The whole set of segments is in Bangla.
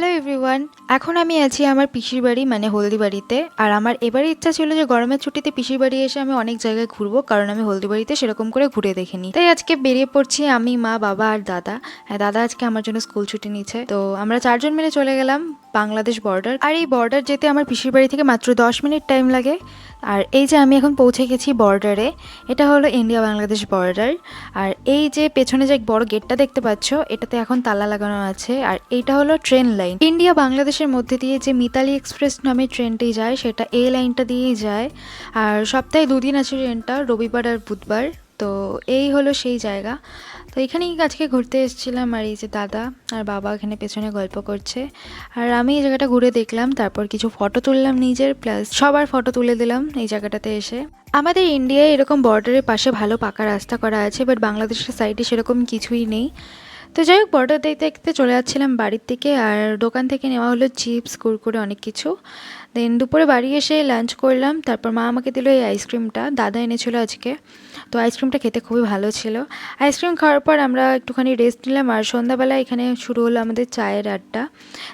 হ্যালো এভরিওয়ান এখন আমি আছি আমার পিসির বাড়ি মানে হলদিবাড়িতে। আর আমার এবারে ইচ্ছা ছিল যে গরমের ছুটিতে পিসির বাড়ি এসে আমি অনেক জায়গায় ঘুরবো, কারণ আমি হলদিবাড়িতে সেরকম করে ঘুরে দেখিনি। তাই আজকে বেরিয়ে পড়ছি আমি, মা, বাবা আর দাদা। হ্যাঁ দাদা আজকে আমার জন্য স্কুল ছুটি নিচ্ছে তো আমরা চারজন মিলে চলে গেলাম। বাংলাদেশ বর্ডার আর এই বর্ডার যেতে আমার পিসির বাড়ি থেকে মাত্র দশ মিনিট টাইম লাগে। আর এই যে আমি এখন পৌঁছে গেছি বর্ডারে এটা হলো ইন্ডিয়া বাংলাদেশ বর্ডার আর এই যে পেছনে যে বড় গেটটা দেখতে পাচ্ছ, এটাতে এখন তালা লাগানো আছে। আর এইটা হলো ট্রেন লাইন ইন্ডিয়া বাংলাদেশের মধ্যে দিয়ে যে মিতালি এক্সপ্রেস নামে ট্রেনটি যায়, সেটা এই লাইনটা দিয়েই যায়। আর সপ্তাহে দুদিন আছে ট্রেনটা রবিবার আর বুধবার। তো এই হলো সেই জায়গা। তো এখানেই আজকে ঘুরতে এসেছিলাম আর এই যে দাদা আর বাবা এখানে পেছনে গল্প করছে। আর আমি এই জায়গাটা ঘুরে দেখলাম, তারপর কিছু ফটো তুললাম নিজের প্লাস সবার ফটো তুলে দিলাম এই জায়গাটাতে এসে। আমাদের ইন্ডিয়ায় এরকম বর্ডারের পাশে ভালো পাকা রাস্তা করা আছে বাট বাংলাদেশের সাইডে সেরকম কিছুই নেই। তো যাই হোক, বর্ডার দেখতে দেখতে চলে যাচ্ছিলাম বাড়ির থেকে আর দোকান থেকে নেওয়া হলো চিপস, কুরকুরে, অনেক কিছু। দেন দুপুরে বাড়ি এসে লাঞ্চ করলাম, তারপর মা আমাকে দিল এই আইসক্রিমটা দাদা এনেছিল আজকে। তো আইসক্রিমটা খেতে খুবই ভালো ছিল। আইসক্রিম খাওয়ার পর আমরা একটুখানি রেস্ট নিলাম আর সন্ধ্যাবেলা এখানে শুরু হলো আমাদের চায়ের আড্ডা,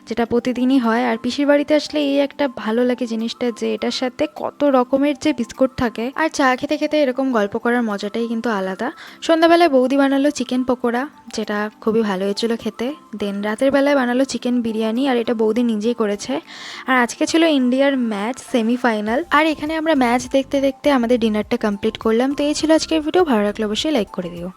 যেটা প্রতিদিনই হয়। আর পিসির বাড়িতে আসলে এই একটা ভালো লাগে জিনিসটা যে এটার সাথে কত রকমের যে বিস্কুট থাকে। আর চা খেতে খেতে এরকম গল্প করার মজাটাই কিন্তু আলাদা। সন্ধ্যাবেলায় বৌদি বানালো চিকেন পকোড়া, যেটা খুবই ভালো হয়েছিল খেতে। দেন রাতের বেলায় বানালো চিকেন বিরিয়ানি, আর এটা বৌদি নিজেই করেছে। আর আজকে ছিল ইন্ডিয়ার ম্যাচ সেমিফাইনাল আর এখানে আমরা ম্যাচ দেখতে দেখতে আমাদের ডিনারটা কমপ্লিট করলাম। তো এই ছিল আজকের ভিডিও ভালো লাগলে অবশ্যই লাইক করে দিও।